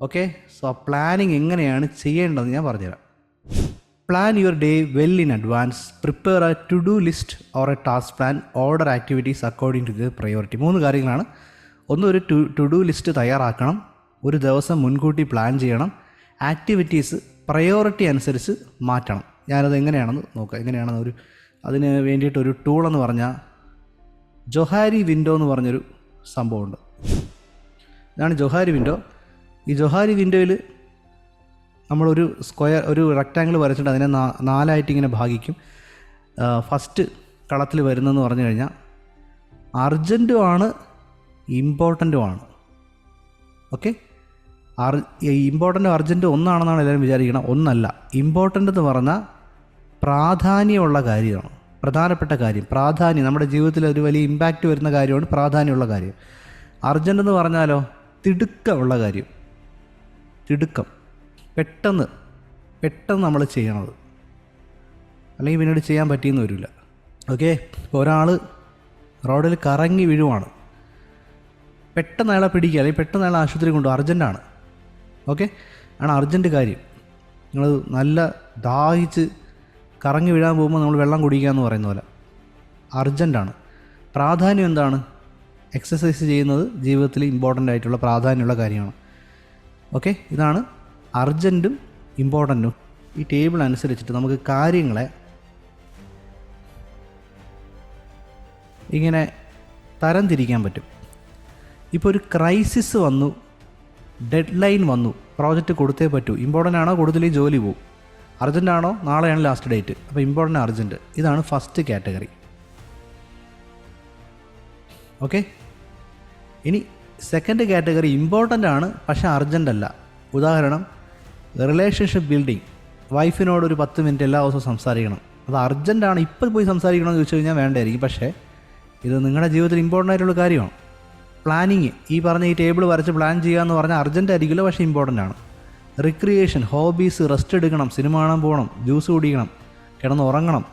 Okay so ആ planning എങ്ങനെയാണ് ചെയ്യേണ്ടതെന്ന് ഞാൻ പറഞ്ഞുതരാം. Plan your day well in advance prepare a to do list or a task plan order activities according to the priority മൂന്ന് കാര്യങ്ങളാണ്. ഒന്ന് ഒരു ടു ഡു ലിസ്റ്റ് തയ്യാറാക്കണം. ഒരു ദിവസം മുൻകൂട്ടി പ്ലാൻ ചെയ്യണം. ആക്ടിവിറ്റീസ് പ്രയോറിറ്റി അനുസരിച്ച് മാറ്റണം. ഞാനത് എങ്ങനെയാണെന്ന് നോക്കാം. എങ്ങനെയാണെന്ന് ഒരു അതിന് വേണ്ടിയിട്ടൊരു ടൂളെന്ന് പറഞ്ഞാൽ ജൊഹാരി വിൻഡോ എന്ന് പറഞ്ഞൊരു സംഭവമുണ്ട്. ഇതാണ് ജൊഹാരി വിൻഡോ ഈ ജൊഹാരി വിൻഡോയിൽ നമ്മളൊരു സ്ക്വയർ ഒരു റെക്റ്റാങ്കിൾ വരച്ചിട്ട് അതിനെ നാലായിട്ട് ഇങ്ങനെ ഭാഗിക്കും. ഫസ്റ്റ് കളത്തിൽ വരുന്നതെന്ന് പറഞ്ഞു കഴിഞ്ഞാൽ അർജന്റും ആണ് ഇമ്പോർട്ടന്റും ആണ്. ഓക്കെ അർ ഇമ്പോർട്ടന്റ് അർജന്റ് ഒന്നാണെന്നാണ് എല്ലാവരും വിചാരിക്കണം. ഒന്നല്ല. ഇമ്പോർട്ടന്റ് എന്ന് പറഞ്ഞാൽ പ്രാധാന്യമുള്ള കാര്യമാണ്. പ്രധാനപ്പെട്ട കാര്യം. പ്രാധാന്യം. നമ്മുടെ ജീവിതത്തിൽ ഒരു വലിയ ഇമ്പാക്റ്റ് വരുന്ന കാര്യമാണ് പ്രാധാന്യമുള്ള കാര്യം. അർജന്റ് എന്ന് പറഞ്ഞാലോ തിടുക്കമുള്ള കാര്യം. തിടുക്കം. പെട്ടെന്ന് പെട്ടെന്ന് നമ്മൾ ചെയ്യണത്. അല്ലെങ്കിൽ പിന്നീട് ചെയ്യാൻ പറ്റിയെന്ന് വരില്ല. ഓക്കെ? ഇപ്പോൾ ഒരാൾ റോഡിൽ കറങ്ങി വീഴുവാണ്. പെട്ടെന്ന് അയാളെ പിടിക്കുക. അല്ലെങ്കിൽ പെട്ടെന്ന് അയാളെ ആശുപത്രി കൊണ്ടുപോകും അർജന്റാണ് ഓക്കെ? ആണ് അർജന്റ് കാര്യം. നിങ്ങൾ നല്ല ദാഹിച്ച് കറങ്ങി വീഴാൻ പോകുമ്പോൾ നമ്മൾ വെള്ളം കുടിക്കുക എന്ന് പറയുന്ന പോലെ. അർജന്റാണ് പ്രാധാന്യം എന്താണ്? എക്സസൈസ് ചെയ്യുന്നത് ജീവിതത്തിൽ ഇമ്പോർട്ടന്റ് ആയിട്ടുള്ള പ്രാധാന്യമുള്ള കാര്യമാണ്. ഓക്കെ? ഇതാണ് അർജന്റും ഇമ്പോർട്ടന്റും ഈ ടേബിൾ അനുസരിച്ചിട്ട് നമുക്ക് കാര്യങ്ങളെ ഇങ്ങനെ തരംതിരിക്കാൻ പറ്റും. ഇപ്പോൾ ഒരു ക്രൈസിസ് വന്നു ഡെഡ് ലൈൻ വന്നു പ്രോജക്റ്റ് കൊടുത്തേ പറ്റൂ. ഇമ്പോർട്ടന്റ് ആണോ? കൊടുത്തില്ലെങ്കിൽ ജോലി പോകും അർജന്റ് ആണോ? നാളെയാണ് ലാസ്റ്റ് ഡേറ്റ് അപ്പോൾ ഇമ്പോർട്ടന്റ് അർജന്റ് ഇതാണ് ഫസ്റ്റ് കാറ്റഗറി ഓക്കെ? ഇനി സെക്കൻഡ് കാറ്റഗറി ഇമ്പോർട്ടന്റ് ആണ് പക്ഷേ അർജന്റ് അല്ല. ഉദാഹരണം റിലേഷൻഷിപ്പ് ബിൽഡിംഗ് വൈഫിനോട് ഒരു പത്ത് മിനിറ്റ് എല്ലാ ദിവസവും സംസാരിക്കണം. അത് അർജന്റ് ആണ് ഇപ്പോൾ പോയി സംസാരിക്കണം എന്ന് ചോദിച്ചു കഴിഞ്ഞാൽ വേണ്ടായിരിക്കും. പക്ഷേ ഇത് നിങ്ങളുടെ ജീവിതത്തിൽ ഇമ്പോർട്ടന്റ് ആയിട്ടുള്ള കാര്യമാണ്. പ്ലാനിങ് ഈ പറഞ്ഞ ഈ ടേബിൾ വരച്ച് പ്ലാൻ ചെയ്യുക എന്ന് പറഞ്ഞാൽ അർജന്റ് ആയിരിക്കില്ല പക്ഷേ ഇമ്പോർട്ടന്റ് ആണ്. റിക്രിയേഷൻ ഹോബീസ് റെസ്റ്റ് എടുക്കണം. സിനിമ കാണാൻ പോകണം. ജ്യൂസ് കുടിക്കണം. കിടന്ന് ഉറങ്ങണം.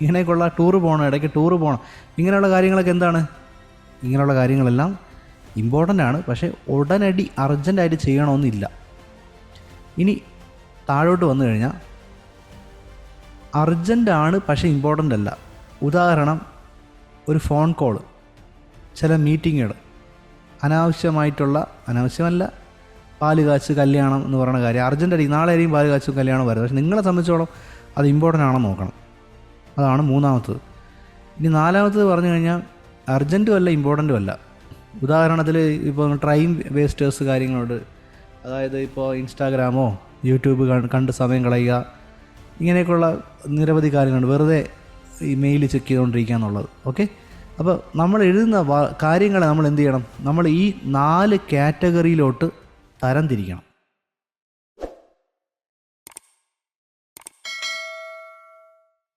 ഇങ്ങനെയൊക്കെയുള്ള ടൂറ് പോകണം ഇടയ്ക്ക് ടൂറ് പോകണം. ഇങ്ങനെയുള്ള കാര്യങ്ങളൊക്കെ എന്താണ്? ഇങ്ങനെയുള്ള കാര്യങ്ങളെല്ലാം ഇമ്പോർട്ടന്റ് ആണ്. പക്ഷേ ഉടനടി അർജന്റായിട്ട് ചെയ്യണമെന്നില്ല. ഇനി താഴോട്ട് വന്നു കഴിഞ്ഞാൽ അർജന്റ് ആണ് പക്ഷേ ഇമ്പോർട്ടന്റ് അല്ല. ഉദാഹരണം ഒരു ഫോൺ കോൾ ചില മീറ്റിങ്ങുകൾ അനാവശ്യമായിട്ടുള്ള അനാവശ്യമല്ല പാൽ കാച്ച് കല്യാണം എന്ന് പറയുന്ന കാര്യം. അർജന്റ് നാളെ ആയിരിക്കും പാൽ കാച്ചും കല്യാണം വരും പക്ഷെ നിങ്ങളെ സംബന്ധിച്ചോളം അത് ഇമ്പോർട്ടന്റ് ആണെന്ന് നോക്കണം. അതാണ് മൂന്നാമത്തത്. ഇനി നാലാമത്തത് പറഞ്ഞു കഴിഞ്ഞാൽ അർജന്റും അല്ല ഇമ്പോർട്ടന്റും അല്ല. ഉദാഹരണത്തിൽ ഇപ്പോൾ ടൈം വേസ്റ്റേഴ്സ് കാര്യങ്ങളുണ്ട് അതായത് ഇപ്പോൾ ഇൻസ്റ്റാഗ്രാമോ യൂട്യൂബ് കണ്ട് സമയം കളയുക ഇങ്ങനെയൊക്കെയുള്ള നിരവധി കാര്യങ്ങളുണ്ട്. വെറുതെ ഈ മെയിൽ ചെക്ക് ചെയ്തുകൊണ്ടിരിക്കുക എന്നുള്ളത്. ഓക്കെ? അപ്പോൾ നമ്മൾ എഴുതുന്ന കാര്യങ്ങളെ നമ്മൾ എന്ത് ചെയ്യണം? നമ്മൾ ഈ നാല് കാറ്റഗറിയിലോട്ട് തരംതിരിക്കണം.